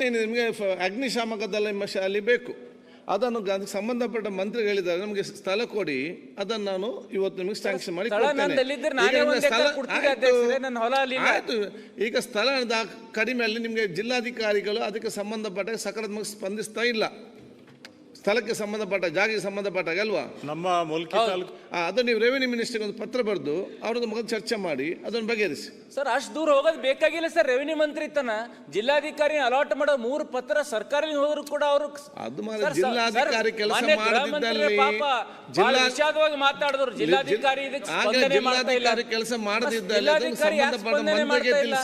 ಪ್ರಶ್ನೆ ಏನಿದೆ ನಿಮಗೆ ಫ- ಅಗ್ನಿಶಾಮಕ ನಿಮ್ಮ ಶಾಲೆ ಬೇಕು. ಅದನ್ನು ಅದಕ್ಕೆ ಸಂಬಂಧಪಟ್ಟ ಮಂತ್ರಿ ಹೇಳಿದ್ದಾರೆ ನಮಗೆ ಸ್ಥಳ ಕೊಡಿ ಅದನ್ನು ನಾನು ಇವತ್ತು ನಿಮಗೆ ಸ್ಯಾಂಕ್ಷನ್ ಮಾಡಿ. ಆಯ್ತು. ಈಗ ಸ್ಥಳ ಕಡಿಮೆ ಅಲ್ಲಿ ನಿಮಗೆ ಜಿಲ್ಲಾಧಿಕಾರಿಗಳು ಅದಕ್ಕೆ ಸಂಬಂಧಪಟ್ಟ ಸಕಾರಾತ್ಮಕ ಸ್ಪಂದಿಸ್ತಾ ಇಲ್ಲ. ಸ್ಥಳಕ್ಕೆ ಸಂಬಂಧಪಟ್ಟ ಜಾಗಕ್ಕೆ ಸಂಬಂಧಪಟ್ಟಾಗ ಅಲ್ವಾ? ನಮ್ಮ ಮುಲ್ಕಿ ತಾಲೂಕು ಅದು ನೀವು ರೆವಿನ್ಯೂ ಮಿನಿಸ್ಟರ್ಗೆ ಒಂದು ಪತ್ರ ಬರೆದು ಅವ್ರದ್ದು ಮೊದಲು ಚರ್ಚೆ ಮಾಡಿ ಅದನ್ನು ಬಗೆಹರಿಸಿ. ಸರ್ ಅಷ್ಟು ದೂರ ಹೋಗೋದು ಬೇಕಾಗಿಲ್ಲ ಸರ್ ರೆವಿನ್ಯೂ ಮಂತ್ರಿ ತನ ಜಿಲ್ಲಾಧಿಕಾರಿ ಅಲಾಟ್ ಮಾಡೋ ಮೂರು ಪತ್ರ ಸರ್ಕಾರಿ ಹೋದ್ರು ಕೂಡ ಅವರು ಅದು ಮಾತ್ರ ಜಿಲ್ಲಾಧಿಕಾರಿ ಕೆಲಸ ಮಾಡದಿದ್ದಲ್ಲಿ ಜಿಲ್ಲಾ ವಿಷಾದವಾಗಿ ಮಾತಾಡಿದ್ರು. ಜಿಲ್ಲಾಧಿಕಾರಿ ಇದಕ್ಕೆ ಸ್ಪಂದನೆ ಮಾಡ್ತಾ ಇಲ್ಲ. ಕೆಲಸ ಮಾಡದಿದ್ದಲ್ಲಿ ಜಿಲ್ಲಾಧಿಕಾರಿ ಯಾಕೆ ಸಂಬಂಧಪಟ್ಟ ಸ್ಪಂದನೆ ಮಾಡ್ತಾ ಇಲ್ಲ?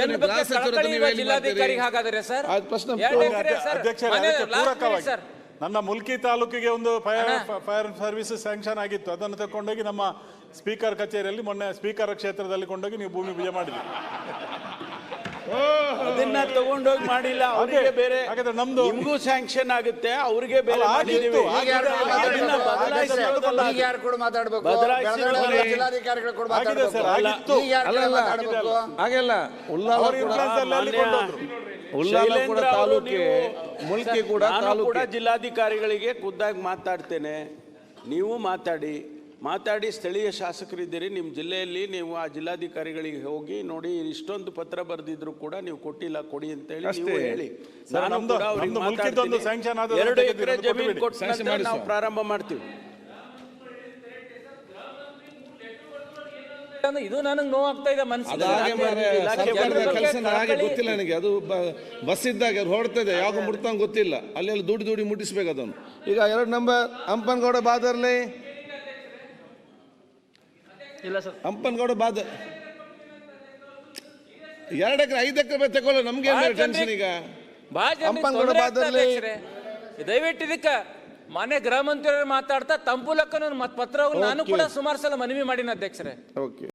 ಜನರ ಬಗ್ಗೆ ಕಳಕಳಿ ಜಿಲ್ಲಾಧಿಕಾರಿ ಹಾಗಾದ್ರೆ ಸರ್? ಪ್ರಶ್ನೆ. ಸರ್. ನನ್ನ ಮುಲ್ಕಿ ತಾಲೂಕಿಗೆ ಒಂದು ಫೈರ್ ಫೈರ್ ಸರ್ವಿಸ್ ಸ್ಯಾಂಕ್ಷನ್ ಆಗಿತ್ತು. ಅದನ್ನು ತಗೊಂಡೋಗಿ ನಮ್ಮ ಸ್ಪೀಕರ್ ಕಚೇರಿಯಲ್ಲಿ ಮೊನ್ನೆ ಸ್ಪೀಕರ್ ಕ್ಷೇತ್ರದಲ್ಲಿ ಕೊಂಡೋಗಿ ನೀವು ಭೂಮಿ ಪೂಜೆ ಮಾಡಿದ್ರಿ. ಅದನ್ನ ತಗೊಂಡೋಗಿ ಮಾಡಿಲ್ಲ. ಅವರಿಗೆ ಬೇರೆ ಹಾಗಾದ್ರೆ ನಮ್ದು- ನಿಮಗೂ ಸ್ಯಾಂಕ್ಷನ್ ಆಗುತ್ತೆ. ಅವ್ರಿಗೆ ಬೇರೆ ಮಾಡಿದೀವಿ ಕೂಡ ಹಾಗೆಲ್ಲ. ಉಳ್ಳಾಲ ಮುಲ್ಕಿ ಕೂಡ ನಾನು ಕೂಡ ಜಿಲ್ಲಾಧಿಕಾರಿಗಳಿಗೆ ಖುದ್ದಾಗಿ ಮಾತಾಡ್ತೇನೆ. ನೀವು ಮಾತಾಡಿ. ಮಾತಾಡಿ ಸ್ಥಳೀಯ ಶಾಸಕರಿದ್ದೀರಿ. ನಿಮ್ಮ ಜಿಲ್ಲೆಯಲ್ಲಿ ನೀವು ಆ ಜಿಲ್ಲಾಧಿಕಾರಿಗಳಿಗೆ ಹೋಗಿ ನೋಡಿ ಇಷ್ಟೊಂದು ಪತ್ರ ಬರೆದಿದ್ರು ಕೂಡ ನೀವು ಕೊಟ್ಟಿಲ್ಲ ಕೊಡಿ ಅಂತ ಹೇಳಿ ನೀವು ಹೇಳಿ. ನಾನು ಕೂಡ ಅವ್ರಿಗೆ ಎರಡು ಎಕರೆ ಜಮೀನು ಕೊಟ್ಟು. ನಾವು ಪ್ರಾರಂಭ ಮಾಡ್ತೀವಿ. ಅಂದ್ರೆ ಇದು ನನಗೆ ನೋವಾಗ್ತಾ ಇದೆ ಮನಸ್ಸಿಗೆ ಹಾಗೆ ಗೊತ್ತಿಲ್ಲ ನನಗೆ. ಅದು ಬಸ್ ಇದ್ದಾಗ ಹೊರಡ್ತದೆ. ಯಾವಾಗ ಮುಟ್ತಂಗ ಗೊತ್ತಿಲ್ಲ. ಅಲ್ಲಿ ದುಡ್ಡು ದುಡಿ ದುಡಿ ಮುಟ್ಟಿಸ್ಬೇಕು ಅದನ್ನು. ಈಗ ಎರಡು ನಂಬರ್ ಹಂಪನಗೌಡ ಬಾದರ್ಲಿ. ಇಲ್ಲ ಸರ್. ಹಂಪನಗೌಡ ಬಾದ ಎರಡು ಎಕರೆ ಐದು ಎಕರೆ ತಗೊಳ್ಳ. ನಮ್ಗೆ ಟೆನ್ಷನ್ ಈಗ? ಹಂಪನಗೌಡ ಬಾದರ್ಲಿ. ದಯವಿಟ್ಟು ಇದಕ್ಕೆ ಮನೆ ಗೃಹ ಮಂತ್ರಿಯವರು ಮಾತಾಡ್ತಾ ತಂಪುಲಕ್ಕ ಮತ್ತೆ ಪತ್ರ ನಾನು ಕೂಡ ಸುಮಾರು ಸಲ ಮನವಿ ಮಾಡಿನ ಅಧ್ಯಕ್ಷರೇ. ಓಕೆ